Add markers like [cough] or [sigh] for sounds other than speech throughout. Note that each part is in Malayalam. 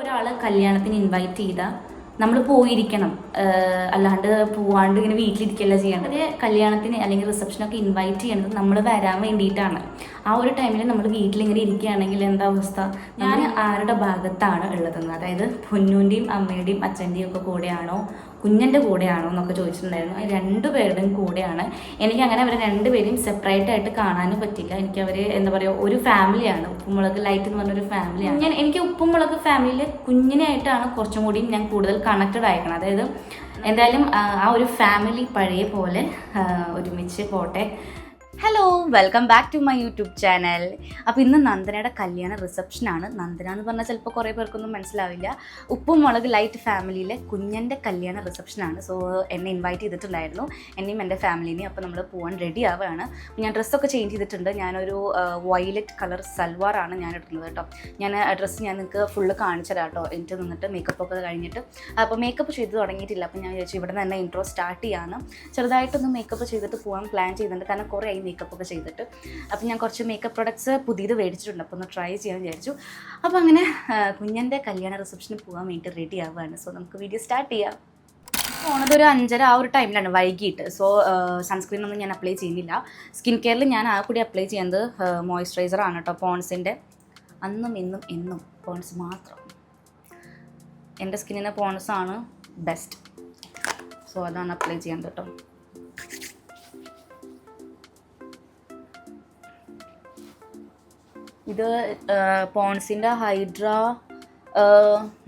ഒരാൾ കല്യാണത്തിന് ഇൻവൈറ്റ് ചെയ്താൽ നമ്മൾ പോയിരിക്കണം. അല്ലാണ്ട് പോവാണ്ട് ഇങ്ങനെ വീട്ടിലിരിക്കല്ല ചെയ്യേണ്ടത്. ഒരു കല്യാണത്തിന് അല്ലെങ്കിൽ റിസപ്ഷനൊക്കെ ഇൻവൈറ്റ് ചെയ്യണത് നമ്മൾ വരാൻ വേണ്ടിയിട്ടാണ്. ആ ഒരു ടൈമിൽ നമ്മൾ വീട്ടിലിങ്ങനെ ഇരിക്കുകയാണെങ്കിൽ എന്താ അവസ്ഥ? ഞാൻ ആരുടെ ഭാഗത്താണ് ഉള്ളതെന്ന്? അതായത് പൊന്നൂന്റെയും അമ്മയുടെയും അച്ഛന്റെയും ഒക്കെ കൂടെയാണോ? കുഞ്ഞന്റെ കൂടെയാണോ എന്നൊക്കെ ചോദിച്ചിട്ടുണ്ടായിരുന്നു. രണ്ടുപേരുടെയും കൂടെയാണ്. എനിക്ക് അങ്ങനെ അവരെ രണ്ടുപേരെയും സെപ്പറേറ്റ് ആയിട്ട് കാണാനും പറ്റില്ല. എനിക്ക് അവർ എന്താ പറയുക ഒരു ഫാമിലിയാണ് ഉപ്പുമുളക് ലൈറ്റ് എന്ന് പറഞ്ഞൊരു ഫാമിലിയാണ് ഞാൻ എനിക്ക് ഉപ്പുമുളക് ഫാമിലിയിൽ കുഞ്ഞിനായിട്ടാണ് കുറച്ചും കൂടി ഞാൻ കൂടുതൽ കണക്റ്റഡ് ആയിരിക്കണം അതായത് എന്തായാലും ആ, ഒരു ഫാമിലി പഴയ പോലെ ഒരുമിച്ച് പോട്ടെ. Hello welcome back to my YouTube channel അപ്പോൾ ഇന്ന് നന്ദനയുടെ കല്യാണ റിസപ്ഷനാണ് നന്ദന എന്ന് പറഞ്ഞാൽ ചിലപ്പോൾ കുറേ പേർക്കൊന്നും മനസ്സിലാവില്ല. ഉപ്പും മുളക് ലൈറ്റ് ഫാമിലിയിലെ കുഞ്ഞന്റെ കല്യാണ റിസപ്ഷനാണ് സോ എന്നെ ഇൻവൈറ്റ് ചെയ്തിട്ടുണ്ടായിരുന്നു. എന്നെയും എന്റെ ഫാമിലിനെയും അപ്പോൾ നമ്മൾ പോകാൻ റെഡി ആവുകയാണ്. ഞാൻ ഡ്രസ്സൊക്കെ ചേഞ്ച് ചെയ്തിട്ടുണ്ട്. ഞാനൊരു വയലറ്റ് കളർ സൽവാറാണ് ഞാൻ ഇടുന്നത് കേട്ടോ. ഞാൻ ഡ്രസ്സ് ഞാൻ നിങ്ങൾക്ക് ഫുള്ള് കാണിച്ചു തരാം കേട്ടോ. എനിക്ക് നിന്നിട്ട് മേക്കപ്പ് ഒക്കെ കഴിഞ്ഞിട്ട്. അപ്പോൾ മേക്കപ്പ് ചെയ്ത് തുടങ്ങിയിട്ടില്ല. അപ്പോൾ ഞാൻ വിചാരിച്ചു ഇവിടെ നിന്ന് തന്നെ ഇൻട്രോ സ്റ്റാർട്ട് ചെയ്യാമെന്ന് ചെറുതായിട്ടൊന്ന് മേക്കപ്പ് ചെയ്തിട്ട് പോകാൻ പ്ലാൻ ചെയ്തിട്ടുണ്ട്. കാരണം കുറേ മേക്കപ്പ് ഒക്കെ ചെയ്തിട്ട്. അപ്പോൾ ഞാൻ കുറച്ച് മേക്കപ്പ് പ്രൊഡക്ട്സ് പുതിയത് മേടിച്ചിട്ടുണ്ട്. അപ്പോൾ ഒന്ന് ട്രൈ ചെയ്യാൻ വിചാരിച്ചു. അപ്പോൾ അങ്ങനെ കുഞ്ഞന്റെ കല്യാണ റിസപ്ഷന് പോകാൻ വേണ്ടി റെഡി ആവുകയാണ്. സോ നമുക്ക് വീഡിയോ സ്റ്റാർട്ട് ചെയ്യാം. പോണത് ഒരു അഞ്ചര ആ ഒരു ടൈമിലാണ് വൈകിട്ട്. സോ സൺസ്ക്രീൻ ഒന്നും ഞാൻ അപ്ലൈ ചെയ്യുന്നില്ല. സ്കിൻ കെയറിൽ ഞാൻ ആ കൂടി അപ്ലൈ ചെയ്യുന്നത് മോയ്സ്ചറൈസർ ആണ് കേട്ടോ പോൺസിന്റെ അന്നും ഇന്നും എന്നും പോൺസ് മാത്രം. എന്റെ സ്കിന്നിന് പോൺസാണ് ബെസ്റ്റ് സോ അതാണ് അപ്ലൈ ചെയ്യേണ്ടത് കേട്ടോ. ഇത് പോൺസിന്റെ ഹൈഡ്ര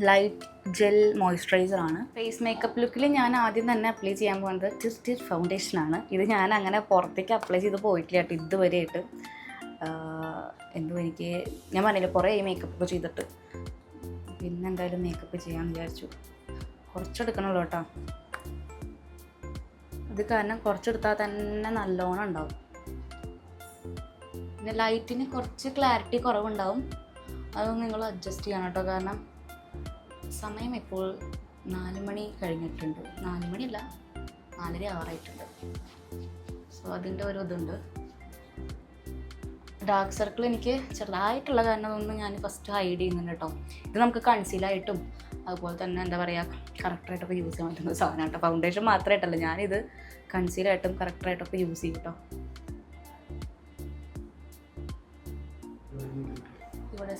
ലൈറ്റ് ജെൽ മോയ്സ്ചറൈസർ ആണ്. ഫേസ് മേക്കപ്പ് ലുക്കിൽ ഞാൻ ആദ്യം തന്നെ അപ്ലൈ ചെയ്യാൻ പോകുന്നത് ടിർ ഫൗണ്ടേഷൻ ആണ്. ഇത് ഞാൻ അങ്ങനെ പുറത്തേക്ക് അപ്ലൈ ചെയ്ത് പോയിട്ടില്ല കേട്ടോ ഇതുവരെയായിട്ട്. എന്തോ എനിക്ക് ഞാൻ പറഞ്ഞില്ല കുറേ മേക്കപ്പ് ഒക്കെ ചെയ്തിട്ട്. പിന്നെ എന്തായാലും മേക്കപ്പ് ചെയ്യാമെന്ന് വിചാരിച്ചു. കുറച്ചെടുക്കണമല്ലോ കേട്ടോ. ഇത് കാരണം കുറച്ചെടുത്താൽ തന്നെ നല്ലോണം ഉണ്ടാവും. പിന്നെ ലൈറ്റിന് കുറച്ച് ക്ലാരിറ്റി കുറവുണ്ടാവും. അത് നിങ്ങൾ അഡ്ജസ്റ്റ് ചെയ്യണം കേട്ടോ കാരണം സമയം ഇപ്പോൾ നാല് മണി കഴിഞ്ഞിട്ടുണ്ട്. നാല് മണിയല്ല നാലര ആറായിട്ടുണ്ട് സോ അതിന്റെ ഒരു ഇതുണ്ട്. ഡാർക്ക് സർക്കിൾ എനിക്ക് ചെറുതായിട്ടുള്ള കാരണം അതൊന്നും ഞാൻ ഫസ്റ്റ് ഹൈഡ് ചെയ്യുന്നുണ്ട് കേട്ടോ ഇത് നമുക്ക് കൺസീലായിട്ടും അതുപോലെ തന്നെ എന്താ പറയുക കറക്റ്റായിട്ടൊക്കെ യൂസ് ചെയ്യാൻ പറ്റുന്ന സാധനം കേട്ടോ ഫൗണ്ടേഷൻ മാത്രമായിട്ടല്ല ഞാനിത് കൺസീലായിട്ടും കറക്റ്റായിട്ടൊക്കെ യൂസ് ചെയ്യും കേട്ടോ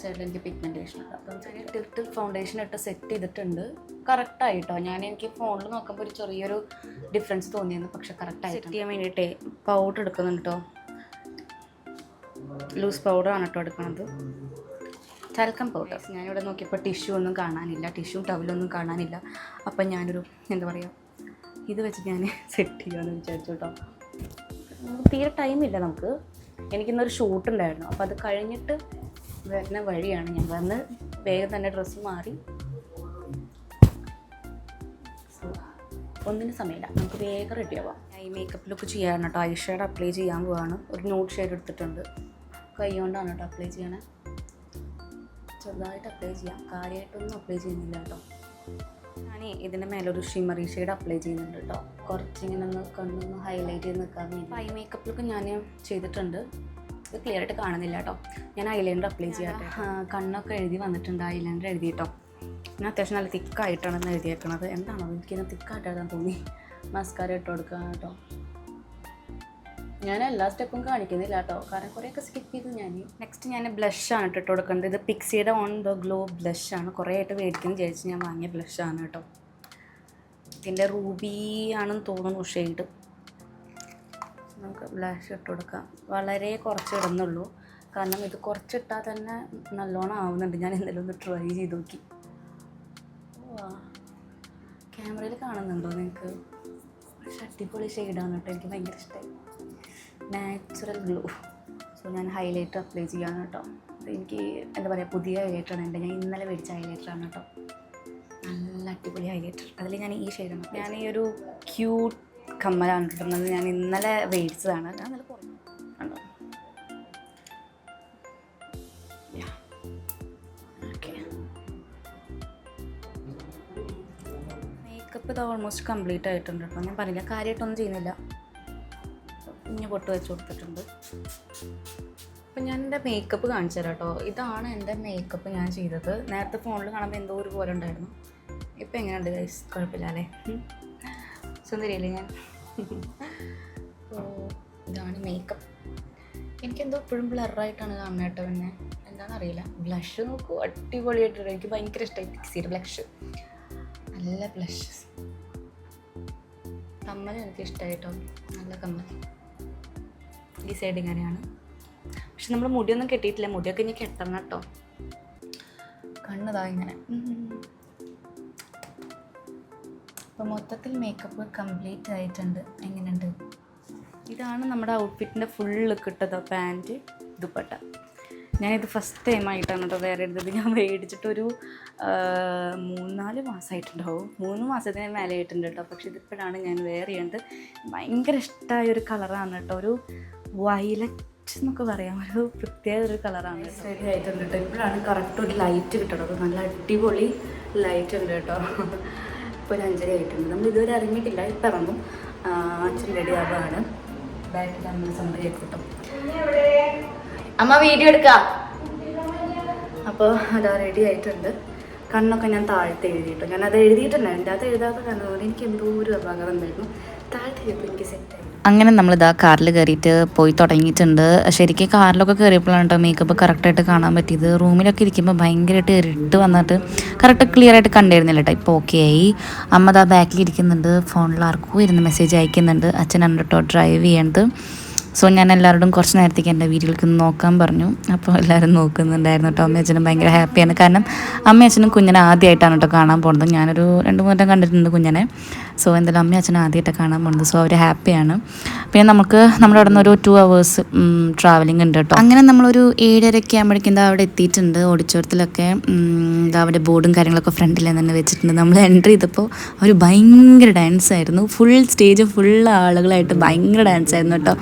സൈഡിൽ എനിക്ക് പിഗ്മെന്റേഷൻ ഉണ്ട്. അപ്പം ചെറിയ ടിൽട്ടിൽ ഫൗണ്ടേഷൻ ഇട്ട് സെറ്റ് ചെയ്തിട്ടുണ്ട്. കറക്റ്റായിട്ടോ ഞാൻ എനിക്ക് ഫോണിൽ നോക്കുമ്പോൾ ഒരു ചെറിയൊരു ഡിഫറൻസ് തോന്നിയിരുന്നു. പക്ഷെ കറക്റ്റായി സെറ്റ് ചെയ്യാൻ വേണ്ടിയിട്ടേ പൗഡർ എടുക്കുന്നുണ്ട് കേട്ടോ ലൂസ് പൗഡറാണ് കേട്ടോ എടുക്കുന്നത് ചലക്കം പൗഡർ ഞാനിവിടെ നോക്കിയപ്പോൾ ടിഷ്യൂ ഒന്നും കാണാനില്ല. ടിഷ്യൂ ടവലൊന്നും കാണാനില്ല. അപ്പം ഞാനൊരു എന്താ പറയുക ഇത് വെച്ച് ഞാൻ സെറ്റ് ചെയ്യാമെന്ന് വിചാരിച്ചു കേട്ടോ തീരെ ടൈമില്ല നമുക്ക്. എനിക്കിന്നൊരു ഷൂട്ട് ഉണ്ടായിരുന്നു. അപ്പോൾ അത് കഴിഞ്ഞിട്ട് വരുന്ന വഴിയാണ് ഞാൻ വന്ന് വേഗം തന്നെ ഡ്രസ്സ് മാറി. ഒന്നിന് സമയമില്ല. നമുക്ക് വേഗം റെഡി ആവാം. ഈ മേക്കപ്പ് ലുക്ക് ചെയ്യാൻ കേട്ടോ ഐ ഷെയ്ഡ് അപ്ലൈ ചെയ്യാൻ പോവാണ്. ഒരു നോട്ട് ഷെയ്ഡ് എടുത്തിട്ടുണ്ട്. കൈ കൊണ്ടാണ് കേട്ടോ അപ്ലൈ ചെയ്യണേ. ചെറുതായിട്ട് അപ്ലൈ ചെയ്യാം. കാര്യമായിട്ടൊന്നും അപ്ലൈ ചെയ്യുന്നില്ല കേട്ടോ ഞാൻ ഇതിന്റെ മേലൊരു ഷിമറി ഷെയ്ഡ് അപ്ലൈ ചെയ്യുന്നുണ്ട് കേട്ടോ കുറച്ചിങ്ങനെ ഒന്ന് കണ്ണൊന്ന് ഹൈലൈറ്റ് ചെയ്ത് നിൽക്കാൻ വേണ്ടി. ഐ മേക്കപ്പ് ലുക്ക് ഞാൻ ചെയ്തിട്ടുണ്ട്. ഇത് ക്ലിയർ ആയിട്ട് കാണുന്നില്ല കേട്ടോ ഞാൻ ഐലൈനർ അപ്ലൈ ചെയ്യാം കണ്ണൊക്കെ എഴുതി വന്നിട്ടുണ്ട് ഐലൈനർ എഴുതി കേട്ടോ ഞാൻ അത്യാവശ്യം നല്ല തിക്കായിട്ടാണ് ഇന്ന് എഴുതിയേക്കണത്. എന്താണോ എനിക്കിന്ന് തിക്കായിട്ട് എഴുതാൻ തോന്നി. മസ്കാര ഇട്ട് കൊടുക്കുക കേട്ടോ ഞാൻ എല്ലാ സ്റ്റെപ്പും കാണിക്കുന്നില്ല കേട്ടോ കാരണം കുറേയൊക്കെ സ്കിപ്പ് ചെയ്തു ഞാൻ. നെക്സ്റ്റ് ഞാൻ ബ്ലഷാണ് ഇട്ട് കൊടുക്കേണ്ടത് ഇത് പിക്സിയുടെ ഓൺ ദ ഗ്ലോ ബ്ലഷാണ് കുറേ ആയിട്ട് മേടിക്കുന്നു വിചാരിച്ച് ഞാൻ വാങ്ങിയ ബ്ലഷാണ് കേട്ടോ ഇതിന്റെ റൂബി ആണെന്ന് തോന്നുന്നു ഷെയ്ഡ് നമുക്ക് ബ്ലാഷ് ഇട്ട് കൊടുക്കാം. വളരെ കുറച്ച് ഇടുന്നുള്ളൂ. കാരണം ഇത് കുറച്ചിട്ടാൽ തന്നെ നല്ലോണം ആവുന്നുണ്ട്. ഞാൻ എന്തെങ്കിലും ഒന്ന് ട്രൈ ചെയ്ത് നോക്കി. ക്യാമറയിൽ കാണുന്നുണ്ടോ നിങ്ങൾക്ക് പക്ഷെ അടിപൊളി ഷെയ്ഡാണ് കേട്ടോ. എനിക്ക് ഭയങ്കര ഇഷ്ടമായി നാച്ചുറൽ ഗ്ലോ സോ ഞാൻ ഹൈലൈറ്റർ അപ്ലൈ ചെയ്യാണ് കേട്ടോ. എനിക്ക് എന്താ പറയുക പുതിയ ഹൈലൈറ്ററാണ് എന്റെ ഞാൻ ഇന്നലെ മേടിച്ച ഹൈലൈറ്ററാണ് കേട്ടോ. നല്ല അടിപൊളി ഹൈലൈറ്റർ അതിൽ ഞാൻ ഈ ഷെയ്ഡാണ് ഞാൻ ഈ ഒരു ക്യൂട്ട് കമ്മലാണ് കിട്ടുന്നത് ഞാൻ ഇന്നലെ മേടിച്ചതാണ് നല്ല കുറഞ്ഞു കണ്ടോ? മേക്കപ്പ് ഇത് ഓൾമോസ്റ്റ് കംപ്ലീറ്റ് ആയിട്ടുണ്ട് കേട്ടോ. ഞാൻ പറഞ്ഞില്ല കാര്യമായിട്ടൊന്നും ചെയ്യുന്നില്ല. കുഞ്ഞു പൊട്ട് വെച്ച് കൊടുത്തിട്ടുണ്ട്. അപ്പം ഞാൻ എന്റെ മേക്കപ്പ് കാണിച്ചു തരാം കേട്ടോ. ഇതാണ് എന്റെ മേക്കപ്പ് ഞാൻ ചെയ്തത്. നേരത്തെ ഫോണിൽ കാണുമ്പോൾ എന്തോ ഒരു പോലെ ഉണ്ടായിരുന്നു. ഇപ്പം എങ്ങനെയുണ്ട് കുഴപ്പമില്ല അല്ലേ. സുന്ദരിയല്ലേ ഞാൻ? ഇതാണ് മേക്കപ്പ് എനിക്കെന്തോ എപ്പോഴും ബ്ലറായിട്ടാണ് കാണുന്നത് കേട്ടോ പിന്നെ എന്താണെന്നറിയില്ല ബ്ലഷ് നോക്കൂ അടിപൊളിയായിട്ടുണ്ട്. എനിക്ക് ഭയങ്കര ഇഷ്ടമായി പിക്സിയുടെ ബ്ലഷ് നല്ല ബ്ലഷ് കമ്മൽ എനിക്ക് ഇഷ്ടമായിട്ടോ നല്ല കമ്മൽ ഈ സൈഡ് ഇങ്ങനെയാണ്. പക്ഷെ നമ്മൾ മുടിയൊന്നും കെട്ടിയിട്ടില്ല. മുടിയൊക്കെ ഇനി കെട്ടണം കേട്ടോ. കണ്ണതാ ഇങ്ങനെ. അപ്പോൾ മൊത്തത്തിൽ മേക്കപ്പ് കംപ്ലീറ്റ് ആയിട്ടുണ്ട്. എങ്ങനെയുണ്ട്? ഇതാണ് നമ്മുടെ ഔട്ട്ഫിറ്റിന്റെ ഫുള്ള് കിട്ടത് പാന്റ് ദുപ്പട്ട. ഞാനിത് ഫസ്റ്റ് ടൈം ആയിട്ടാണ് കേട്ടോ വേറെ എടുത്തത്. ഞാൻ മേടിച്ചിട്ടൊരു മൂന്നാൽ മാസമായിട്ടുണ്ടാവും മൂന്ന് മാസത്തിന് മേലെ ആയിട്ടുണ്ട് കേട്ടോ പക്ഷേ ഇതിപ്പോഴാണ് ഞാൻ വേറെ ചെയ്യേണ്ടത് ഭയങ്കര ഇഷ്ടമായ ഒരു കളറാണ് കേട്ടോ ഒരു വയലറ്റ് എന്നൊക്കെ പറയാം. ഒരു പ്രത്യേക ഒരു കളറാണ് റെഡി ആയിട്ടുണ്ട് കേട്ടോ ഇപ്പോഴാണ് കറക്റ്റ് ഒരു ലൈറ്റ് കിട്ടണത്. നല്ല അടിപൊളി ലൈറ്റ് ഉണ്ട് കേട്ടോ ഇപ്പോൾ ഒരു അഞ്ചര ആയിട്ടുണ്ട്. നമ്മൾ ഇതുവരെ ഇറങ്ങിയിട്ടില്ല. ഇപ്പം ഇറങ്ങും. അച്ഛൻ റെഡി ആവുകയാണ് ബാക്കിൽ അമ്മ സമ്മതി അമ്മ വീഡിയോ എടുക്കാം? അപ്പോൾ അതാ റെഡി ആയിട്ടുണ്ട്. കണ്ണൊക്കെ ഞാൻ താഴത്ത് എഴുതിയിട്ടു. ഞാൻ അത് എഴുതിയിട്ടുണ്ട് എന്റെ അത് എഴുതാത്ത കണ്ണുകൊണ്ട് എനിക്ക് എന്തോ ഒരു അപകടം ഉണ്ടായിരുന്നു അങ്ങനെ നമ്മളിതാ കാറിൽ കയറിയിട്ട് പോയി തുടങ്ങിയിട്ടുണ്ട്. ശരിക്കും കാറിലൊക്കെ കയറിയപ്പോഴാണ് കേട്ടോ മേക്കപ്പ് കറക്റ്റായിട്ട് കാണാൻ പറ്റിയത്. റൂമിലൊക്കെ ഇരിക്കുമ്പോൾ ഭയങ്കരമായിട്ട് ഇരുട്ട് വന്നിട്ട് കറക്റ്റ് ക്ലിയർ ആയിട്ട് കണ്ടിരുന്നില്ല കേട്ടോ ഇപ്പോൾ ഓക്കെ ആയി. അമ്മ ദാ ബാക്കിൽ ഇരിക്കുന്നുണ്ട്. ഫോണിൽ ആർക്കും ഇരുന്ന് മെസ്സേജ് അയക്കുന്നുണ്ട്. അച്ഛനാണ് കേട്ടോ ഡ്രൈവ് ചെയ്യണത് സോ ഞാൻ എല്ലാവരോടും കുറച്ച് നേരത്തേക്ക് എന്റെ വീട്ടിലേക്ക് നോക്കാൻ പറഞ്ഞു. അപ്പോൾ എല്ലാവരും നോക്കുന്നുണ്ടായിരുന്നു കേട്ടോ അമ്മയും അച്ഛനും ഭയങ്കര ഹാപ്പിയാണ് കാരണം അമ്മയും അച്ഛനും കുഞ്ഞിനെ ആദ്യമായിട്ടാണ് കേട്ടോ കാണാൻ പോകുന്നത് ഞാനൊരു രണ്ട് മൂന്ന് കണ്ടിട്ടുണ്ട് കുഞ്ഞിനെ. സോ എന്തായാലും അമ്മയും അച്ഛനും ആദ്യമായിട്ട് കാണാൻ പോകുന്നത് സോ അവർ ഹാപ്പിയാണ്. പിന്നെ നമുക്ക് നമ്മുടെ അവിടെ നിന്ന് ഒരു ടു അവേഴ്സ് ട്രാവലിംഗ് ഉണ്ട് കേട്ടോ അങ്ങനെ നമ്മളൊരു ഏഴരയ്ക്ക് ആകുമ്പോഴേക്കും എന്താ അവിടെ എത്തിയിട്ടുണ്ട് ഓഡിറ്റോറിയത്തിലൊക്കെ. എന്താ അവിടെ ബോർഡും കാര്യങ്ങളൊക്കെ ഫ്രണ്ടിൽ തന്നെ വെച്ചിട്ടുണ്ട്. നമ്മൾ എന്റർ ചെയ്തപ്പോൾ അവർ ഭയങ്കര ഡാൻസ് ആയിരുന്നു. ഫുൾ സ്റ്റേജ് ഫുൾ ആളുകളായിട്ട് ഭയങ്കര ഡാൻസ് ആയിരുന്നു കേട്ടോ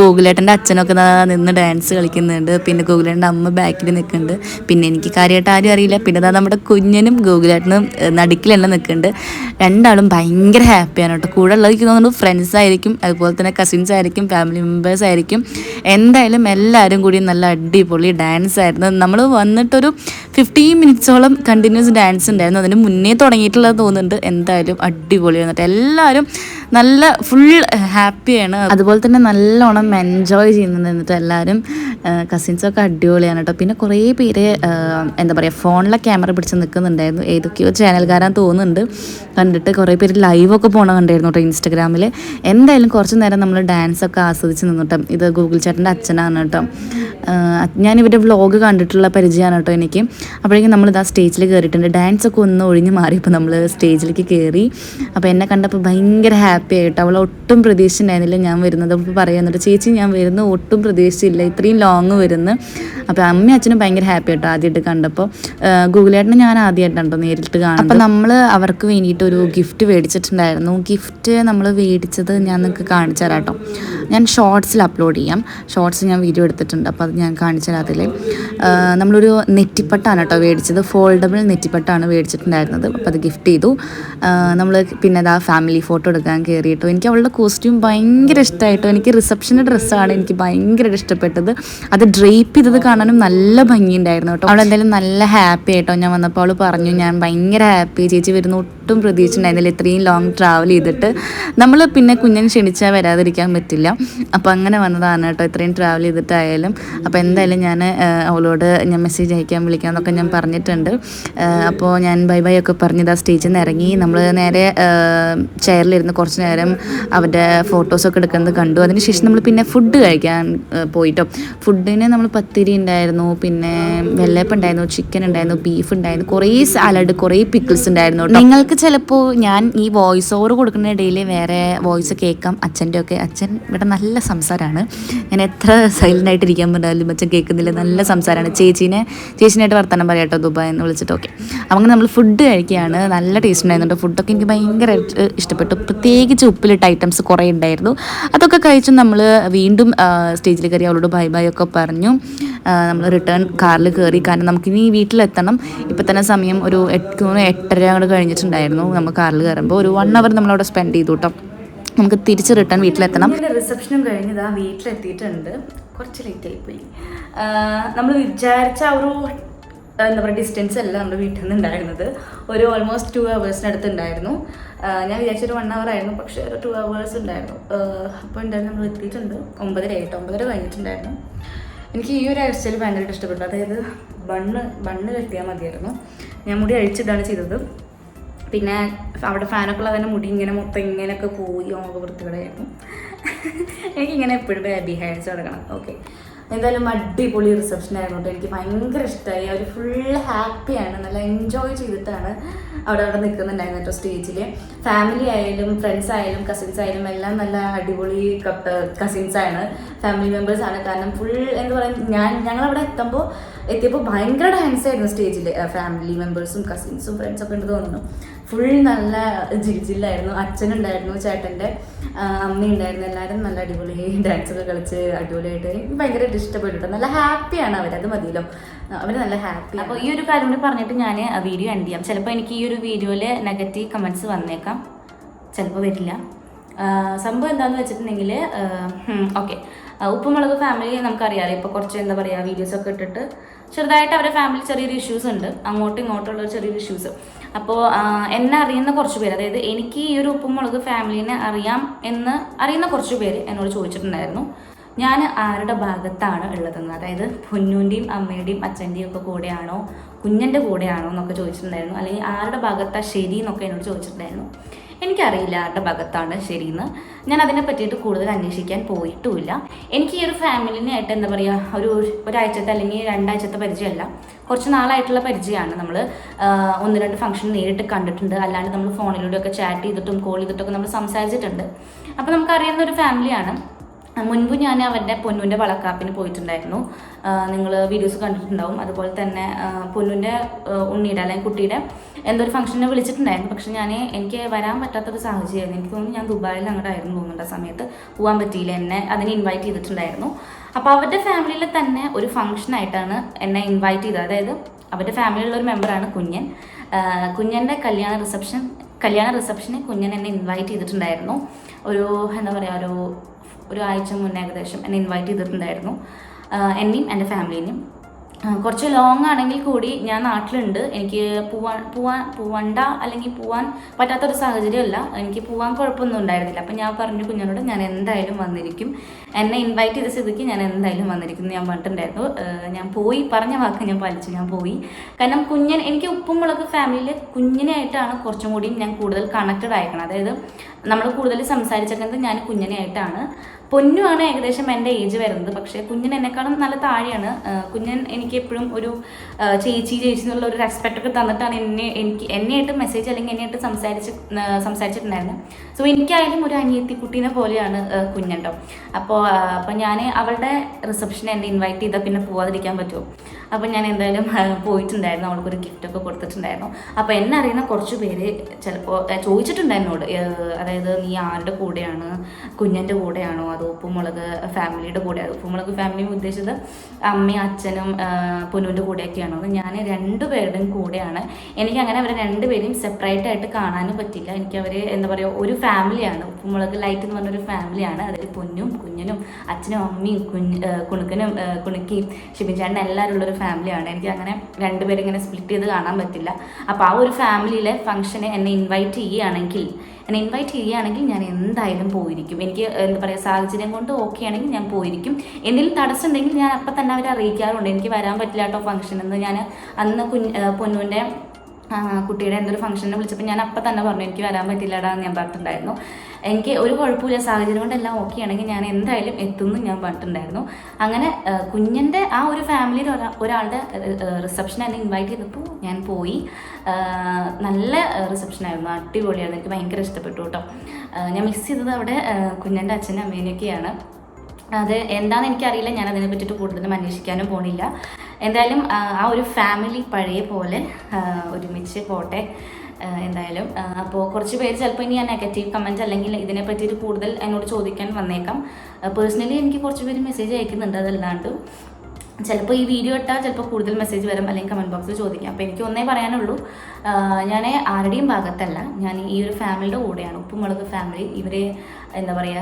ഗോകുലേട്ടന്റെ അച്ഛനൊക്കെ നിന്ന് ഡാൻസ് കളിക്കുന്നുണ്ട്. പിന്നെ ഗോകുലേട്ടന്റെ അമ്മ ബാക്കിൽ നിൽക്കുന്നുണ്ട്. പിന്നെ എനിക്ക് കാര്യമായിട്ട് ആരും അറിയില്ല. പിന്നെ നമ്മുടെ കുഞ്ഞനും ഗോകുലേട്ടനും നടുക്കിലെല്ലാം നിൽക്കുന്നുണ്ട്. രണ്ടാളും ഭയങ്കര ഹാപ്പിയാണ് കേട്ടോ. കൂടെ ഉള്ളത് എനിക്ക് തോന്നുന്നു ഫ്രണ്ട്സ് ആയിരിക്കും അതുപോലെ തന്നെ കസിൻസ് ആയിരിക്കും ഫാമിലി മെമ്പേഴ്സ് ആയിരിക്കും. എന്തായാലും എല്ലാവരും കൂടി നല്ല അടിപൊളി ഡാൻസ് ആയിരുന്നു. നമ്മൾ വന്നിട്ടൊരു ഫിഫ്റ്റീൻ മിനിറ്റ്സോളം കണ്ടിന്യൂസ് ഡാൻസ് ഉണ്ടായിരുന്നു. അതിന് മുന്നേ തുടങ്ങിയിട്ടുള്ളത് തോന്നുന്നുണ്ട്. എന്തായാലും അടിപൊളി വന്നിട്ട് എല്ലാവരും നല്ല ഫുൾ ഹാപ്പിയാണ് അതുപോലെ തന്നെ നല്ലോണം എൻജോയ് ചെയ്യുന്നുണ്ട് എന്നിട്ട് എല്ലാവരും. കസിൻസൊക്കെ അടിപൊളിയാണ് കേട്ടോ. പിന്നെ കുറേ പേര് എന്താ പറയുക ഫോണിലെ ക്യാമറ പിടിച്ച് നിൽക്കുന്നുണ്ടായിരുന്നു ഏതൊക്കെയോ ചാനൽകാരാൻ തോന്നുന്നുണ്ട്. കണ്ടിട്ട് കുറേ പേര് ലൈവൊക്കെ പോകണ കണ്ടായിരുന്നു കേട്ടോ ഇൻസ്റ്റഗ്രാമിൽ എന്തായാലും കുറച്ച് നേരം നമ്മൾ ഡാൻസ് ഒക്കെ ആസ്വദിച്ച് നിന്നിട്ടും ഇത് ഗൂഗിൾ ചേട്ടന്റെ അച്ഛനാണ് കേട്ടോ. ഞാൻ ഇവരുടെ വ്ളോഗ് കണ്ടിട്ടുള്ള പരിചയമാണ് കേട്ടോ എനിക്ക്. അപ്പോഴേക്കും നമ്മൾ ഇതാ സ്റ്റേജിൽ കയറിയിട്ടുണ്ട് ഡാൻസ് ഒക്കെ ഒന്ന് ഒഴിഞ്ഞ് മാറിയപ്പോൾ നമ്മൾ സ്റ്റേജിലേക്ക് കയറി അപ്പോൾ എന്നെ കണ്ടപ്പോൾ ഭയങ്കര ഹാപ്പി ആയിട്ട് അവൾ ഒട്ടും പ്രതീക്ഷിച്ചിട്ടുണ്ടായിരുന്നില്ല ഞാൻ വരുന്നത്. അപ്പോൾ പറയുന്നുണ്ട് ചേച്ചി ഞാൻ വരുന്നു. ഒട്ടും പ്രതീക്ഷിച്ചില്ല. ഇത്രയും ലോങ് വരുന്നു. അപ്പോൾ അമ്മയും അച്ഛനും ഭയങ്കര ഹാപ്പി ആയിട്ടോ ആദ്യമായിട്ട് കണ്ടപ്പോൾ ഗൂഗിളേട്ടനെ ഞാൻ ആദ്യമായിട്ടാണ് കേട്ടോ നേരിട്ട് കാണുന്നത്. അപ്പോൾ നമ്മൾ അവർക്ക് വേണ്ടിയിട്ട് ഒരു ഗിഫ്റ്റ് മേടിച്ചിട്ടുണ്ടായിരുന്നു ഗിഫ്റ്റ് നമ്മൾ മേടിച്ചത് ഞാൻ നിങ്ങൾക്ക് കാണിച്ചു തരാം കേട്ടോ ഞാൻ ഷോർട്സിൽ അപ്ലോഡ് ചെയ്യാം. ഷോർട്സ് ഞാൻ വീഡിയോ എടുത്തിട്ടുണ്ട് അപ്പോൾ അത് ഞാൻ കാണിച്ചു തരാം അതിൽ നമ്മളൊരു നെറ്റിപ്പട്ടാണ് കേട്ടോ മേടിച്ചത്. ഫോൾഡബിൾ നെറ്റിപ്പട്ടാണ് മേടിച്ചിട്ടുണ്ടായിരുന്നത്. അപ്പോൾ അത് ഗിഫ്റ്റ് ചെയ്തു. നമ്മൾ പിന്നെ അതാ ഫാമിലി ഫോട്ടോ എടുക്കാൻ കയറിയിട്ടോ. എനിക്ക് അവളുടെ കോസ്റ്റ്യൂം ഭയങ്കര ഇഷ്ടമായിട്ടോ. എനിക്ക് റിസപ്ഷന്റെ ഡ്രസ്സാണ് എനിക്ക് ഭയങ്കരമായിട്ട് ഇഷ്ടപ്പെട്ടത്. അത് ഡ്രേപ്പ് ചെയ്തത് കാണാനും നല്ല ഭംഗിയുണ്ടായിരുന്നു കേട്ടോ. അവളെന്തായാലും നല്ല ഹാപ്പി ആയിട്ടോ. ഞാൻ വന്നപ്പോൾ അവൾ പറഞ്ഞു ഞാൻ ഭയങ്കര ഹാപ്പി. ചേച്ചി വരുന്ന ഒട്ടും പ്രതീക്ഷിച്ചിട്ടുണ്ടായിരുന്നില്ല. ഇത്രയും ലോങ് ട്രാവൽ ചെയ്തിട്ട് നമ്മൾ പിന്നെ കുഞ്ഞിനെ ക്ഷണിച്ചാൽ വരാതിരിക്കാൻ പറ്റില്ല. അപ്പോൾ അങ്ങനെ വന്നതാണ് കേട്ടോ. ഇത്രയും ട്രാവൽ ചെയ്തിട്ടായാലും. അപ്പോൾ എന്തായാലും ഞാൻ അവളോട് ഞാൻ മെസ്സേജ് അയക്കാൻ വിളിക്കാം എന്നൊക്കെ ഞാൻ പറഞ്ഞിട്ടുണ്ട്. അപ്പോൾ ഞാൻ ബൈ ബൈ ഒക്കെ പറഞ്ഞത് ആ സ്റ്റേജിൽ നിന്ന് ഇറങ്ങി. നമ്മൾ നേരെ ചെയറിലിരുന്ന് കുറച്ച് നേരം അവരുടെ ഫോട്ടോസൊക്കെ എടുക്കുന്നത് കണ്ടു. അതിനുശേഷം നമ്മൾ പിന്നെ ഫുഡ് കഴിക്കാൻ പോയിട്ടോ. ഫുഡിന് നമ്മൾ പത്തിരി ഉണ്ടായിരുന്നു പിന്നെ വെള്ളയപ്പം ഉണ്ടായിരുന്നു ചിക്കൻ ഉണ്ടായിരുന്നു ബീഫ് ഉണ്ടായിരുന്നു കുറേ സാലഡ് കുറേ പിക്കിൾസ് ഉണ്ടായിരുന്നു നിങ്ങൾക്ക് ചിലപ്പോൾ ഞാൻ ഈ വോയിസ് ഓവർ കൊടുക്കുന്ന ഇടയിൽ വേറെ വോയിസ് കേൾക്കാം. അച്ഛന്റെ ഒക്കെ. അച്ഛൻ ഇവിടെ നല്ല സംസാരമാണ് ഞാൻ എത്ര സൈലന്റ് ആയിട്ട് ഇരിക്കാൻ പറ്റാലും അച്ഛൻ കേൾക്കുന്നില്ല. നല്ല സംസാരമാണ് ചേച്ചീനെ ചേച്ചീനായിട്ട് വർത്തമാനം പറയാം കേട്ടോ ദുബായ് എന്ന് വിളിച്ചിട്ട്. ഓക്കെ അങ്ങനെ നമ്മൾ ഫുഡ് കഴിക്കുകയാണ്. നല്ല ടേസ്റ്റ് ഉണ്ടായിരുന്നു കേട്ടോ ഫുഡൊക്കെ എനിക്ക് ഭയങ്കരമായിട്ട് ഇഷ്ടപ്പെട്ടു. പ്രത്യേകിച്ച് ഉപ്പിലിട്ട ഐറ്റംസ് കുറേ ഉണ്ടായിരുന്നു. അതൊക്കെ കഴിച്ച് നമ്മൾ വീണ്ടും സ്റ്റേജിൽ കയറി അവളോട് ബൈ ബൈ ഒക്കെ പറഞ്ഞു. നമ്മൾ റിട്ടേൺ കാറിൽ കയറി കാരണം നമുക്കിനി വീട്ടിലെത്തണം. ഇപ്പം തന്നെ സമയം ഒരു എട്ട് മൂന്ന് എട്ടര അങ്ങോട്ട് കഴിഞ്ഞിട്ടുണ്ടായിരുന്നു നമ്മൾ കാറിൽ കയറുമ്പോൾ ഒരു വൺ അവർ നമ്മളവിടെ സ്പെൻഡ് ചെയ്തു കേട്ടോ നമുക്ക് തിരിച്ച് റിട്ടേൺ വീട്ടിലെത്തണം. റിസപ്ഷനും കഴിഞ്ഞ് ഇതാ വീട്ടിലെത്തിയിട്ടുണ്ട്. കുറച്ച് ലേറ്റ് ആയിപ്പോയി നമ്മൾ വിചാരിച്ച ആ ഒരു എന്താ പറയുക ഡിസ്റ്റൻസ് അല്ല നമ്മുടെ വീട്ടിൽ നിന്ന് ഉണ്ടായിരുന്നത്. ഒരു ഓൾമോസ്റ്റ് ടു അവേഴ്സിനടുത്ത് ഉണ്ടായിരുന്നു. ആ, ഞാൻ വിചാരിച്ചൊരു വൺ അവർ ആയിരുന്നു പക്ഷേ ഒരു ടു അവേഴ്സ് ഉണ്ടായിരുന്നു. അപ്പോൾ ഉണ്ടായിരുന്നു നമ്മൾ എത്തിയിട്ടുണ്ട്. ഒമ്പതര ആയിട്ട് ഒമ്പതര കഴിഞ്ഞിട്ടുണ്ടായിരുന്നു. എനിക്ക് ഈ ഒരു ഹെയർ സ്റ്റൈൽ ഭയങ്കരമായിട്ട് ഇഷ്ടപ്പെട്ടു. അതായത് ബണ്ണ് ബണ്ണ് കെട്ടിയാൽ മതിയായിരുന്നു. ഞാൻ മുടി അഴിച്ചിട്ടാണ് ചെയ്തത്. പിന്നെ അവിടെ ഫാനൊക്കെ ഉള്ള തന്നെ മുടി ഇങ്ങനെ മൊത്തം ഇങ്ങനെയൊക്കെ പോയി ഓമൊക്കെ വൃത്തികളായിരുന്നു [laughs] എനിക്കിങ്ങനെ എപ്പോഴും ബേബി ഹെയർസ് തുടങ്ങണം ഓക്കെ എന്തായാലും അടിപൊളി റിസപ്ഷൻ ആയിരുന്നു കേട്ടോ. എനിക്ക് ഭയങ്കര ഇഷ്ടമായി അവർ ഫുൾ ഹാപ്പിയാണ് നല്ല എൻജോയ് ചെയ്തിട്ടാണ് അവിടെ അവിടെ നിൽക്കുന്നുണ്ടായിരുന്നു കേട്ടോ സ്റ്റേജിൽ ഫാമിലി ആയാലും ഫ്രണ്ട്സ് ആയാലും കസിൻസ് ആയാലും എല്ലാം നല്ല അടിപൊളി കസിൻസ് ആണ്. ഫാമിലി മെമ്പേഴ്സ് ആണ്. കാരണം ഫുൾ എന്ന് പറയുക ഞാൻ ഞങ്ങൾ അവിടെ എത്തുമ്പോൾ എത്തിയപ്പോൾ ഭയങ്കര ഡാൻസ് ആയിരുന്നു സ്റ്റേജിൽ ഫാമിലി മെമ്പേഴ്സും കസിൻസും ഫ്രണ്ട്സും ഒക്കെ ഉണ്ട് തോന്നുന്നു. ഫുൾ നല്ല ജിൽജില്ലായിരുന്നു അച്ഛനുണ്ടായിരുന്നു ചേട്ടന്റെ അമ്മ ഉണ്ടായിരുന്നു എല്ലാവരും നല്ല അടിപൊളി ഡാൻസ് ഒക്കെ കളിച്ച് അടിപൊളിയായിട്ട് എനിക്ക് ഭയങ്കരമായിട്ട് ഇഷ്ടപ്പെട്ടു നല്ല ഹാപ്പിയാണ് അവർ അത് മതിയല്ലോ. അവർ നല്ല ഹാപ്പി അപ്പോൾ ഈ ഒരു കാര്യം കൂടി പറഞ്ഞിട്ട് ഞാൻ വീഡിയോ എൻഡ് ചെയ്യാം. ചിലപ്പോൾ എനിക്ക് ഈ ഒരു വീഡിയോയിൽ നെഗറ്റീവ് കമന്റ്സ് വന്നേക്കാം. ചിലപ്പോൾ വരില്ല. ആ, സംഭവം എന്താണെന്ന് വെച്ചിട്ടുണ്ടെങ്കിൽ ഓക്കെ ഉപ്പുമുളക് ഫാമിലി നമുക്കറിയാം ഇപ്പോൾ കുറച്ച് എന്താ പറയുക വീഡിയോസൊക്കെ ഇട്ടിട്ട്. ചെറുതായിട്ട് അവരുടെ ഫാമിലി ചെറിയൊരു ഇഷ്യൂസ് ഉണ്ട്. അങ്ങോട്ടും ഇങ്ങോട്ടുള്ള ചെറിയൊരു ഇഷ്യൂസ് അപ്പോൾ എന്നെ അറിയുന്ന കുറച്ച് പേര് അതായത് എനിക്ക് ഈ ഒരു ഉപ്പുമുളക് ഫാമിലിനെ അറിയാം എന്ന് അറിയുന്ന കുറച്ച് പേര് എന്നോട് ചോദിച്ചിട്ടുണ്ടായിരുന്നു. ഞാൻ ആരുടെ ഭാഗത്താണ് ഉള്ളതെന്ന്. അതായത് പൊന്നൂന്റെയും അമ്മയുടെയും അച്ഛന്റെയും ഒക്കെ കൂടെയാണോ കുഞ്ഞന്റെ കൂടെയാണോ എന്നൊക്കെ ചോദിച്ചിട്ടുണ്ടായിരുന്നു. അല്ലെങ്കിൽ ആരുടെ ഭാഗത്താണ് ശരി എന്നൊക്കെ എന്നോട് ചോദിച്ചിട്ടുണ്ടായിരുന്നു. എനിക്കറിയില്ല ആരുടെ ഭാഗത്താണ് ശരിയെന്ന്. ഞാൻ അതിനെ പറ്റിയിട്ട് കൂടുതൽ അന്വേഷിക്കാൻ പോയിട്ടുമില്ല. എനിക്ക് ഈ ഒരു ഫാമിലിനായിട്ട് എന്താ പറയുക ഒരു ഒരാഴ്ചത്തെ അല്ലെങ്കിൽ രണ്ടാഴ്ചത്തെ പരിചയമല്ല. കുറച്ച് നാളായിട്ടുള്ള പരിചയമാണ് നമ്മൾ ഒന്ന് രണ്ട് ഫംഗ്ഷൻ നേരിട്ട് കണ്ടിട്ടുണ്ട്. അല്ലാണ്ട് നമ്മൾ ഫോണിലൂടെയൊക്കെ ചാറ്റ് ചെയ്തിട്ടും കോൾ ചെയ്തിട്ടൊക്കെ നമ്മൾ സംസാരിച്ചിട്ടുണ്ട്. അപ്പോൾ നമുക്കറിയുന്ന ഒരു ഫാമിലിയാണ് മുൻപ് ഞാൻ അവരുടെ പൊന്നുവിന്റെ വളക്കാപ്പിന് പോയിട്ടുണ്ടായിരുന്നു. നിങ്ങൾ വീഡിയോസ് കണ്ടിട്ടുണ്ടാവും. അതുപോലെ തന്നെ പൊന്നുവിന്റെ ഉണ്ണിയുടെ അല്ലെങ്കിൽ കുട്ടിയുടെ എന്തോ ഒരു ഫംഗ്ഷനെ വിളിച്ചിട്ടുണ്ടായിരുന്നു. പക്ഷെ ഞാൻ എനിക്ക് വരാൻ പറ്റാത്തൊരു സാഹചര്യമായിരുന്നു. എനിക്ക് തോന്നുന്നു ഞാൻ ദുബായിൽ അങ്ങോട്ടായിരുന്നു തോന്നുന്നുണ്ട് ആ സമയത്ത്. പോകാൻ പറ്റിയില്ല. എന്നെ അതിന് ഇൻവൈറ്റ് ചെയ്തിട്ടുണ്ടായിരുന്നു. അപ്പോൾ അവരുടെ ഫാമിലിയിൽ തന്നെ ഒരു ഫംഗ്ഷനായിട്ടാണ് എന്നെ ഇൻവൈറ്റ് ചെയ്തത്. അതായത് അവരുടെ ഫാമിലിയിലുള്ള ഒരു മെമ്പറാണ് കുഞ്ഞൻ. കുഞ്ഞന്റെ കല്യാണ റിസപ്ഷൻ കല്യാണ റിസപ്ഷന് കുഞ്ഞൻ എന്നെ ഇൻവൈറ്റ് ചെയ്തിട്ടുണ്ടായിരുന്നു. ഒരു എന്താ പറയുക ഒരു ഒരു ആഴ്ച മുന്നേ ഏകദേശം എന്നെ ഇൻവൈറ്റ് ചെയ്തിട്ടുണ്ടായിരുന്നു. എന്നെയും എന്റെ ഫാമിലീനെയും കുറച്ച് ലോങ് ആണെങ്കിൽ കൂടി ഞാൻ നാട്ടിലുണ്ട്. എനിക്ക് പോവാൻ പോവാൻ പോവണ്ട അല്ലെങ്കിൽ പോവാൻ പറ്റാത്തൊരു സാഹചര്യമല്ല. എനിക്ക് പോവാൻ കുഴപ്പമൊന്നും ഉണ്ടായിരുന്നില്ല. അപ്പം ഞാൻ പറഞ്ഞു കുഞ്ഞിനോട് ഞാൻ എന്തായാലും വന്നിരിക്കും. എന്നെ ഇൻവൈറ്റ് ചെയ്ത സ്ഥിതിക്ക് ഞാൻ എന്തായാലും വന്നിരിക്കും ഞാൻ പറഞ്ഞിട്ടുണ്ടായിരുന്നു. ഞാൻ പോയി പറഞ്ഞ വാക്ക് ഞാൻ പാലിച്ചു ഞാൻ പോയി. കാരണം കുഞ്ഞൻ എനിക്ക് ഉപ്പും മുളക് ഫാമിലിയിൽ കുഞ്ഞിനെയായിട്ടാണ് കുറച്ചും കൂടിയും ഞാൻ കൂടുതൽ കണക്റ്റഡ് ആയിരിക്കണം അതായത് നമ്മൾ കൂടുതൽ സംസാരിച്ചിരിക്കുന്നത് ഞാൻ കുഞ്ഞിനായിട്ടാണ് പൊന്നുമാണ് ഏകദേശം എന്റെ ഏജ് വരുന്നത്. പക്ഷേ കുഞ്ഞൻ എന്നെക്കാളും നല്ല താഴെയാണ്. കുഞ്ഞൻ എനിക്ക് എപ്പോഴും ഒരു ചേച്ചി ചേച്ചി എന്നുള്ള ഒരു റെസ്പെക്റ്റ് ഒക്കെ തന്നിട്ടാണ് എന്നെ എനിക്ക് എന്നെയായിട്ട് മെസ്സേജ് അല്ലെങ്കിൽ എന്നെയായിട്ട് സംസാരിച്ച് സംസാരിച്ചിട്ടുണ്ടായിരുന്നത്. സോ എനിക്കായാലും ഒരു അനിയത്തി കുട്ടീനെ പോലെയാണ് കുഞ്ഞുണ്ടോ. അപ്പോൾ അപ്പോൾ ഞാൻ അവളുടെ റിസപ്ഷനെ എന്നെ ഇൻവൈറ്റ് ചെയ്താൽ പിന്നെ പോവാതിരിക്കാൻ പറ്റുമോ? അപ്പോൾ ഞാൻ എന്തായാലും പോയിട്ടുണ്ടായിരുന്നു. അവൾക്കൊരു ഗിഫ്റ്റൊക്കെ കൊടുത്തിട്ടുണ്ടായിരുന്നു. അപ്പോൾ എന്നെ അറിയുന്ന കുറച്ച് പേര് ചിലപ്പോൾ ചോദിച്ചിട്ടുണ്ട് എന്നോട്. അതായത് നീ ആരുടെ കൂടെയാണ്? കുഞ്ഞന്റെ കൂടെയാണോ? അതോ ഉപ്പുമുളക് ഫാമിലിയുടെ കൂടെ ഉപ്പുമുളക് ഫാമിലി ഉദ്ദേശിച്ചത് അമ്മയും അച്ഛനും പൊന്നുവിന്റെ കൂടെയൊക്കെയാണോ? അത് ഞാൻ രണ്ടുപേരുടെയും കൂടെയാണ്. എനിക്ക് അങ്ങനെ അവരെ രണ്ടുപേരെയും സെപ്പറേറ്റ് ആയിട്ട് കാണാനും പറ്റില്ല. എനിക്ക് അവർ എന്താ പറയുക ഒരു ഫാമിലിയാണ് ഉപ്പുമുളക് ലൈറ്റ് എന്ന് പറഞ്ഞൊരു ഫാമിലിയാണ് അതിൽ പൊന്നും കുഞ്ഞനും അച്ഛനും അമ്മയും കുഞ്ഞ് കുണുക്കനും കുണുക്കിയും ഷിബിൻചാണ്ടനും എല്ലാവരും ഉള്ളൊരു ഫാമിലിയാണ് എനിക്ക് അങ്ങനെ രണ്ടുപേരും ഇങ്ങനെ സ്പ്ലിറ്റ് ചെയ്ത് കാണാൻ പറ്റില്ല. അപ്പോൾ ആ ഒരു ഫാമിലിയിലെ ഫംഗ്ഷന് എന്നെ ഇൻവൈറ്റ് ചെയ്യുകയാണെങ്കിൽ എന്നെ ഇൻവൈറ്റ് ചെയ്യുകയാണെങ്കിൽ ഞാൻ എന്തായാലും പോയിരിക്കും. എനിക്ക് എന്താ പറയുക സാഹചര്യം കൊണ്ട് ഓക്കെ ആണെങ്കിൽ ഞാൻ പോയിരിക്കും. എന്തെങ്കിലും തടസ്സം ഉണ്ടെങ്കിൽ ഞാൻ അപ്പം തന്നെ അവരെ അറിയിക്കാറുണ്ട്. എനിക്ക് വരാൻ പറ്റില്ല കേട്ടോ ഫംഗ്ഷൻ എന്ന് ഞാൻ അന്ന് കുഞ്ഞ് പൊന്നുവിന്റെ കുട്ടിയുടെ എന്തൊരു ഫംഗ്ഷനെ വിളിച്ചപ്പോൾ ഞാൻ അപ്പം തന്നെ പറഞ്ഞു എനിക്ക് വരാൻ പറ്റില്ലടാ എന്ന് ഞാൻ പറഞ്ഞിട്ടുണ്ടായിരുന്നു. എനിക്ക് ഒരു കുഴപ്പമില്ല സാഹചര്യം കൊണ്ടെല്ലാം ഓക്കെ ആണെങ്കിൽ ഞാൻ എന്തായാലും എത്തുമെന്ന് ഞാൻ പറഞ്ഞിട്ടുണ്ടായിരുന്നു. അങ്ങനെ കുഞ്ഞിന്റെ ആ ഒരു ഫാമിലിയിൽ ഒരാ ഒരാളുടെ റിസപ്ഷൻ എന്നെ ഇൻവൈറ്റ് ചെയ്തപ്പോൾ ഞാൻ പോയി. നല്ല റിസപ്ഷൻ ആയിരുന്നു അടിപൊളിയായിരുന്നു. എനിക്ക് ഭയങ്കര ഇഷ്ടപ്പെട്ടു കേട്ടോ. ഞാൻ മിസ് ചെയ്തത് അവിടെ കുഞ്ഞന്റെ അച്ഛനും അമ്മേനെയൊക്കെയാണ്. അത് എന്താണെന്ന് എനിക്കറിയില്ല ഞാൻ അതിനെ പറ്റിയിട്ട് കൂടുതലും അന്വേഷിക്കാനും പോണില്ല. എന്തായാലും ആ, ഒരു ഫാമിലി പഴയ പോലെ ഒരുമിച്ച് പോട്ടെ എന്തായാലും. അപ്പോൾ കുറച്ച് പേര് ചിലപ്പോൾ ഇനി ഞാൻ നെഗറ്റീവ് കമന്റ് അല്ലെങ്കിൽ ഇതിനെ പറ്റിയിട്ട് കൂടുതൽ എന്നോട് ചോദിക്കാൻ വന്നേക്കാം. പേഴ്സണലി എനിക്ക് കുറച്ച് പേര് മെസ്സേജ് അയക്കുന്നുണ്ട് അതല്ലാണ്ട് ചിലപ്പോൾ ഈ വീഡിയോ ഇട്ടാൽ ചിലപ്പോൾ കൂടുതൽ മെസ്സേജ് വരും അല്ലെങ്കിൽ കമന്റ് ബോക്സിൽ ചോദിക്കാം. അപ്പോൾ എനിക്ക് ഒന്നേ പറയാനുള്ളൂ ഞാൻ ആരുടെയും ഭാഗത്തല്ല. ഞാൻ ഈ ഒരു ഫാമിലിയുടെ കൂടെയാണ്. ഉപ്പുമുളക് ഫാമിലി ഇവരെ എന്താ പറയുക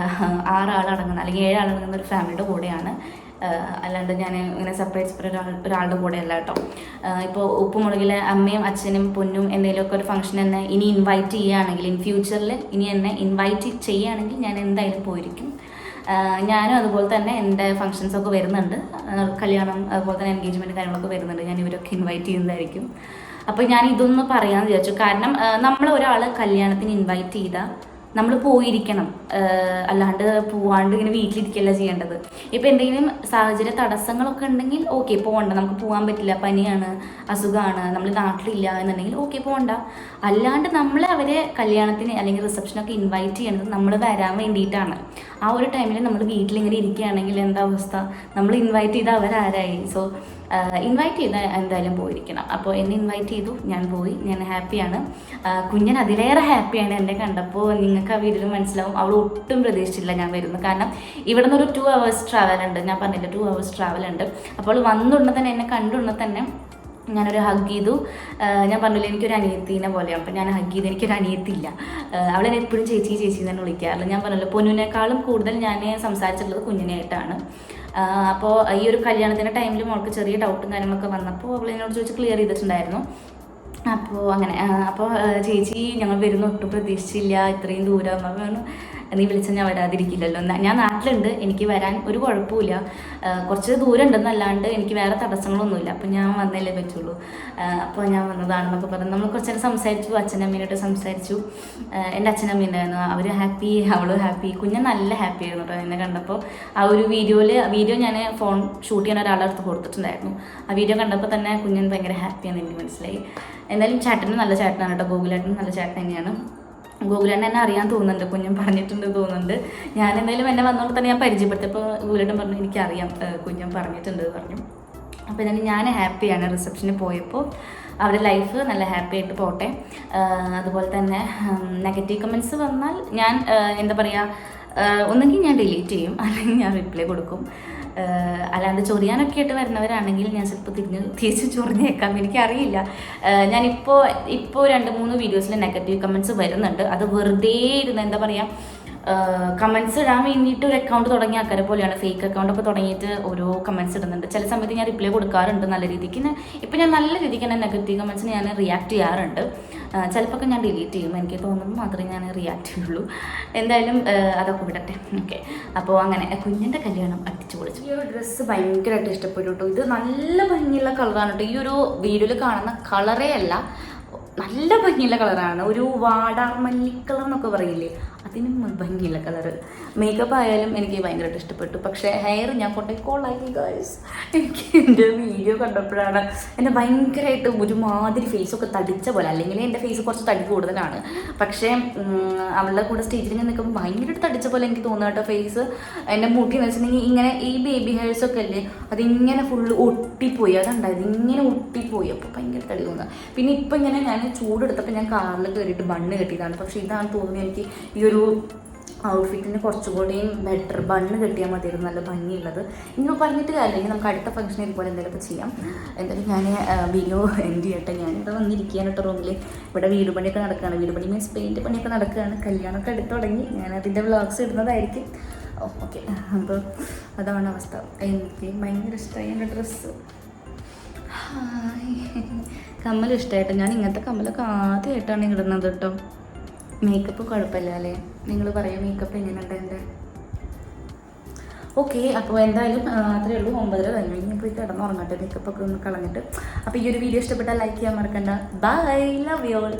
ആറാളടങ്ങുന്ന അല്ലെങ്കിൽ ഏഴാളടങ്ങുന്ന ഒരു ഫാമിലിയുടെ കൂടെയാണ്. അല്ലാണ്ട് ഞാൻ ഇങ്ങനെ സെപ്പറേറ്റ് സെപ്പറേറ്റ് ഒരാൾ ഒരാളുടെ കൂടെ അല്ല കേട്ടോ ഇപ്പോൾ ഉപ്പുമുളകിലെ അമ്മയും അച്ഛനും പൊന്നും എന്തെങ്കിലുമൊക്കെ ഒരു ഫംഗ്ഷൻ എന്നെ ഇനി ഇൻവൈറ്റ് ചെയ്യുകയാണെങ്കിൽ ഇൻ ഫ്യൂച്ചറിൽ ഇനി എന്നെ ഇൻവൈറ്റ് ചെയ്യുകയാണെങ്കിൽ ഞാൻ എന്തായാലും പോയിരിക്കും. ഞാനും അതുപോലെ തന്നെ എന്റെ ഫംഗ്ഷൻസൊക്കെ വരുന്നുണ്ട്. കല്യാണം അതുപോലെ തന്നെ എൻഗേജ്മെന്റ് കാര്യങ്ങളൊക്കെ വരുന്നുണ്ട്. ഞാൻ ഇവരൊക്കെ ഇൻവൈറ്റ് ചെയ്യുന്നതായിരിക്കും. അപ്പോൾ ഞാൻ ഇതൊന്ന് പറയാമെന്ന് വിചാരിച്ചു. കാരണം നമ്മൾ ഒരാൾ കല്യാണത്തിന് ഇൻവൈറ്റ് ചെയ്താൽ നമ്മൾ പോയിരിക്കണം. അല്ലാണ്ട് പോവാണ്ട് ഇങ്ങനെ വീട്ടിലിരിക്കുകയല്ല ചെയ്യേണ്ടത്. ഇപ്പം എന്തെങ്കിലും സാഹചര്യ തടസ്സങ്ങളൊക്കെ ഉണ്ടെങ്കിൽ ഓക്കെ പോകണ്ട നമുക്ക് പോകാൻ പറ്റില്ല. പനിയാണ് അസുഖമാണ് നമ്മൾ നാട്ടിലില്ല എന്നുണ്ടെങ്കിൽ ഓക്കെ പോകണ്ട അല്ലാണ്ട് നമ്മൾ അവരെ കല്യാണത്തിന് അല്ലെങ്കിൽ റിസപ്ഷനൊക്കെ ഇൻവൈറ്റ് ചെയ്യണത് നമ്മൾ വരാൻ വേണ്ടിയിട്ടാണ്. ആ ഒരു ടൈമിൽ നമ്മൾ വീട്ടിലിങ്ങനെ ഇരിക്കുകയാണെങ്കിൽ എന്താ അവസ്ഥ? നമ്മൾ ഇൻവൈറ്റ് ചെയ്ത അവരാരായി? സോ ഇൻവൈറ്റ് ചെയ്ത് എന്തായാലും പോയിരിക്കണം. അപ്പോൾ എന്നെ ഇൻവൈറ്റ് ചെയ്തു. ഞാൻ പോയി. ഞാൻ ഹാപ്പിയാണ് കുഞ്ഞൻ അതിലേറെ ഹാപ്പിയാണ് എന്നെ കണ്ടപ്പോൾ നിങ്ങൾക്ക് ആ വീഡിയോയിൽ മനസ്സിലാവും. അവൾ ഒട്ടും പ്രതീക്ഷിച്ചില്ല ഞാൻ വരുന്നു. കാരണം ഇവിടെ നിന്നൊരു ടു അവേഴ്സ് ട്രാവൽ ഉണ്ട്. ഞാൻ പറഞ്ഞില്ല ടു അവേഴ്സ് ട്രാവൽ ഉണ്ട്. അപ്പോൾ വന്നുടനെ തന്നെ എന്നെ കണ്ടുടനെ തന്നെ ഞാനൊരു ഹഗ് ചെയ്തു. ഞാൻ പറഞ്ഞില്ല എനിക്കൊരു അനിയത്തിനെ പോലെയാണ് അപ്പം ഞാൻ ഹഗ് ചെയ്തു എനിക്കൊരു അനിയത്തില്ല. അവളെ അവളെന്നെ എപ്പോഴും ചേച്ചി ചേച്ചി തന്നെ വിളിക്കാറില്ല ഞാൻ പറഞ്ഞല്ലോ പൊന്നുവിനേക്കാളും കൂടുതൽ ഞാൻ സംസാരിച്ചിട്ടുള്ളത് കുഞ്ഞിനായിട്ടാണ് അപ്പോൾ ഈ ഒരു കല്യാണത്തിന്റെ ടൈമിൽ മോൾക്ക് ചെറിയ ഡൗട്ടും കാര്യങ്ങളൊക്കെ വന്നപ്പോൾ അവൾ എന്നോട് ചോദിച്ച് ക്ലിയർ ചെയ്തിട്ടുണ്ടായിരുന്നു. അപ്പോൾ അങ്ങനെ അപ്പോൾ ചേച്ചി ഞങ്ങൾ വരുന്ന ഒട്ടും പ്രതീക്ഷിച്ചില്ല ഇത്രയും ദൂരം. പറഞ്ഞു നീ വിളിച്ചാൽ ഞാൻ വരാതിരിക്കില്ലല്ലോ. ഞാൻ നാട്ടിലുണ്ട്. എനിക്ക് വരാൻ ഒരു കുഴപ്പമില്ല കുറച്ച് ദൂരം ഉണ്ടെന്നല്ലാണ്ട് എനിക്ക് വേറെ തടസ്സങ്ങളൊന്നുമില്ല. അപ്പോൾ ഞാൻ വന്നല്ലേ പറ്റുള്ളൂ. അപ്പോൾ ഞാൻ വന്നതാണെന്നൊക്കെ പറഞ്ഞു. നമ്മൾ കുറച്ച് നേരം സംസാരിച്ചു അച്ഛനമ്മേനോട്ട് സംസാരിച്ചു. എന്റെ അച്ഛനമ്മ ഉണ്ടായിരുന്നു. അവർ ഹാപ്പി അവളും ഹാപ്പി. കുഞ്ഞ് നല്ല ഹാപ്പി ആയിരുന്നു കേട്ടോ എന്നെ കണ്ടപ്പോൾ. ആ ഒരു വീഡിയോയിൽ വീഡിയോ ഞാൻ ഫോൺ ഷൂട്ട് ചെയ്യാൻ ഒരാളുടെ അടുത്ത് കൊടുത്തിട്ടുണ്ടായിരുന്നു. ആ വീഡിയോ കണ്ടപ്പോൾ തന്നെ കുഞ്ഞൻ ഭയങ്കര ഹാപ്പിയാണെന്ന് എനിക്ക് മനസ്സിലായി. എന്തായാലും ചേട്ടന് നല്ല ചേട്ടനാണ് കേട്ടോ. ഗോകുലേട്ടൻ നല്ല ചേട്ടൻ തന്നെയാണ്. ഗൂഗിളേട്ടൻ എന്നെ അറിയാൻ തോന്നുന്നുണ്ട്. കുഞ്ഞും പറഞ്ഞിട്ടുണ്ട് തോന്നുന്നുണ്ട്. ഞാൻ എന്തായാലും എന്നെ വന്നോണ്ട് തന്നെ ഞാൻ പരിചയപ്പെടുത്തിയപ്പോൾ ഗൂഗിളേട്ടൻ പറഞ്ഞു എനിക്കറിയാം കുഞ്ഞും പറഞ്ഞിട്ടുണ്ട് പറഞ്ഞു. അപ്പോൾ ഞാൻ ഞാൻ ഹാപ്പിയാണ് റിസപ്ഷന് പോയപ്പോൾ അവരുടെ ലൈഫ് നല്ല ഹാപ്പി ആയിട്ട് പോട്ടെ. അതുപോലെ തന്നെ നെഗറ്റീവ് കമൻസ് വന്നാൽ ഞാൻ എന്താ പറയുക ഒന്നെങ്കിൽ ഞാൻ ഡിലീറ്റ് ചെയ്യും അല്ലെങ്കിൽ ഞാൻ റിപ്ലൈ കൊടുക്കും. അല്ലാണ്ട് ചൊറിയാനൊക്കെ ആയിട്ട് വരുന്നവരാണെങ്കിൽ ഞാൻ ചിലപ്പോൾ തിരിഞ്ഞ് തിരിച്ച് ചൊറിഞ്ഞേക്കാം. എനിക്കറിയില്ല. ഞാനിപ്പോൾ ഇപ്പോൾ രണ്ട് മൂന്ന് വീഡിയോസിൽ നെഗറ്റീവ് കമന്റ്സ് വരുന്നുണ്ട്. അത് വെറുതെ ഇരുന്ന് എന്താ പറയുക കമൻസ് ഇടാൻ വേണ്ടിയിട്ട് ഒരു അക്കൗണ്ട് തുടങ്ങിയ ആൾക്കാരെ പോലെയാണ്. ഫേക്ക് അക്കൗണ്ട് ഒക്കെ തുടങ്ങിയിട്ട് ഓരോ കമൻസ് ഇടുന്നുണ്ട്. ചില സമയത്ത് ഞാൻ റിപ്ലൈ കൊടുക്കാറുണ്ട് നല്ല രീതിക്ക്. ഇപ്പം ഞാൻ നല്ല രീതിക്ക് തന്നെ നെഗറ്റീവ് കമൻസിന് ഞാൻ റിയാക്ട് ചെയ്യാറുണ്ട്. ചിലപ്പോൾ ഞാൻ ഡിലീറ്റ് ചെയ്യും. എനിക്ക് തോന്നുമ്പോൾ മാത്രമേ ഞാൻ റിയാക്ട് ചെയ്യുള്ളൂ. എന്തായാലും അതൊക്കെ വിടട്ടെ. ഓക്കെ അപ്പോൾ അങ്ങനെ കുഞ്ഞിന്റെ കല്യാണം അടിച്ചു പൊളിച്ചു. ഈ ഒരു ഡ്രസ്സ് ഭയങ്കരമായിട്ട് ഇഷ്ടപ്പെട്ടു കേട്ടോ. ഇത് നല്ല ഭംഗിയുള്ള കളറാണ് കേട്ടോ. ഈ ഒരു വീഡിയോയിൽ കാണുന്ന കളറേ അല്ല. നല്ല ഭംഗിയുള്ള കളറാണ് ഒരു വാടാർമല്ലി കളർ എന്നൊക്കെ പറയില്ലേ? അതിനും ഭംഗിയില്ല കളറ്. മേക്കപ്പ് ആയാലും എനിക്ക് ഭയങ്കരമായിട്ട് ഇഷ്ടപ്പെട്ടു. പക്ഷേ ഹെയർ ഞാൻ കൊണ്ടുപോയി കോളായി ഗേൾസ് എനിക്ക് എന്റെ വീഡിയോ കണ്ടപ്പോഴാണ് എന്റെ ഭയങ്കരമായിട്ട് ഒരുമാതിരി ഫേസൊക്കെ തടിച്ച പോലെ. അല്ലെങ്കിൽ എന്റെ ഫേസ് കുറച്ച് തടി കൂടുതലാണ്. പക്ഷേ അവളുടെ കൂടെ സ്റ്റേജിൽ ഞാൻ നിൽക്കുമ്പോൾ ഭയങ്കരമായിട്ട് തടിച്ച പോലെ എനിക്ക് തോന്നുന്നു കേട്ടോ ഫേസ് എന്റെ മുട്ടി എന്ന് വെച്ചിട്ടുണ്ടെങ്കിൽ ഇങ്ങനെ ഈ ബേബി ഹെയർസ് ഒക്കെ അല്ലേ അതിങ്ങനെ ഫുള്ള് ഒട്ടിപ്പോയി. അതുണ്ടായത് ഇങ്ങനെ ഒട്ടിപ്പോയി. അപ്പോൾ ഭയങ്കര തടി തോന്നുക പിന്നെ ഇപ്പം ഇങ്ങനെ ഞാൻ ചൂടെടുത്തപ്പോൾ ഞാൻ കാറിൽ കയറിയിട്ട് ബണ്ണ് കെട്ടിയതാണ്. പക്ഷേ ഇതാണ് തോന്നുന്നത് എനിക്ക് ഈ ഒരു ഔട്ട്ഫിറ്റിന് കുറച്ചുകൂടിയും ബെറ്റർ ബണ്ണ് കിട്ടിയാൽ മതിയായിരുന്നു. നല്ല ഭംഗിയുള്ളത്. ഇനി പറഞ്ഞിട്ട് കാര്യമില്ലെങ്കിൽ നമുക്ക് അടുത്ത ഫംഗ്ഷൻ ഇതുപോലെ എന്തെങ്കിലുമൊക്കെ ചെയ്യാം. എന്തായാലും ഞാൻ വീഡിയോ എൻഡ് ചെയ്യട്ടെ. ഞാനിവിടെ വന്നിരിക്കുകയാണ് കേട്ടോ റൂമിൽ ഇവിടെ വീട് പണിയൊക്കെ നടക്കുകയാണ്. വീട് പണി മീൻസ് പെയിന്റ് പണിയൊക്കെ നടക്കുകയാണ്. കല്യാണമൊക്കെ എടുത്തു തുടങ്ങി. ഞാൻ അതിന്റെ വ്ളോഗ്സ് ഇടുന്നതായിരിക്കും. ഓക്കെ അപ്പോൾ അതാണ് അവസ്ഥ. എനിക്ക് ഭയങ്കര ഇഷ്ടമായി എന്റെ ഡ്രസ്സ് കമ്മൽ ഇഷ്ടമായിട്ട്. ഞാൻ ഇങ്ങനത്തെ കമ്മലൊക്കെ ആദ്യമായിട്ടാണ് ഇടുന്നത് കേട്ടോ. മേക്കപ്പ് കുഴപ്പമില്ല അല്ലേ? നിങ്ങൾ പറയും മേക്കപ്പ് എങ്ങനെയുണ്ട് എന്റെ? ഓക്കെ അപ്പോൾ എന്തായാലും അത്രേ ഉള്ളൂ. ഒമ്പതര കഴിഞ്ഞു. ഇനി പോയി കിടന്നുറങ്ങട്ടെ. മേക്കപ്പ് ഒക്കെ ഒന്ന് കളഞ്ഞിട്ട്. അപ്പോൾ ഈ ഒരു വീഡിയോ ഇഷ്ടപ്പെട്ടാൽ ലൈക്ക് ചെയ്യാൻ മറക്കണ്ട. Bye love you all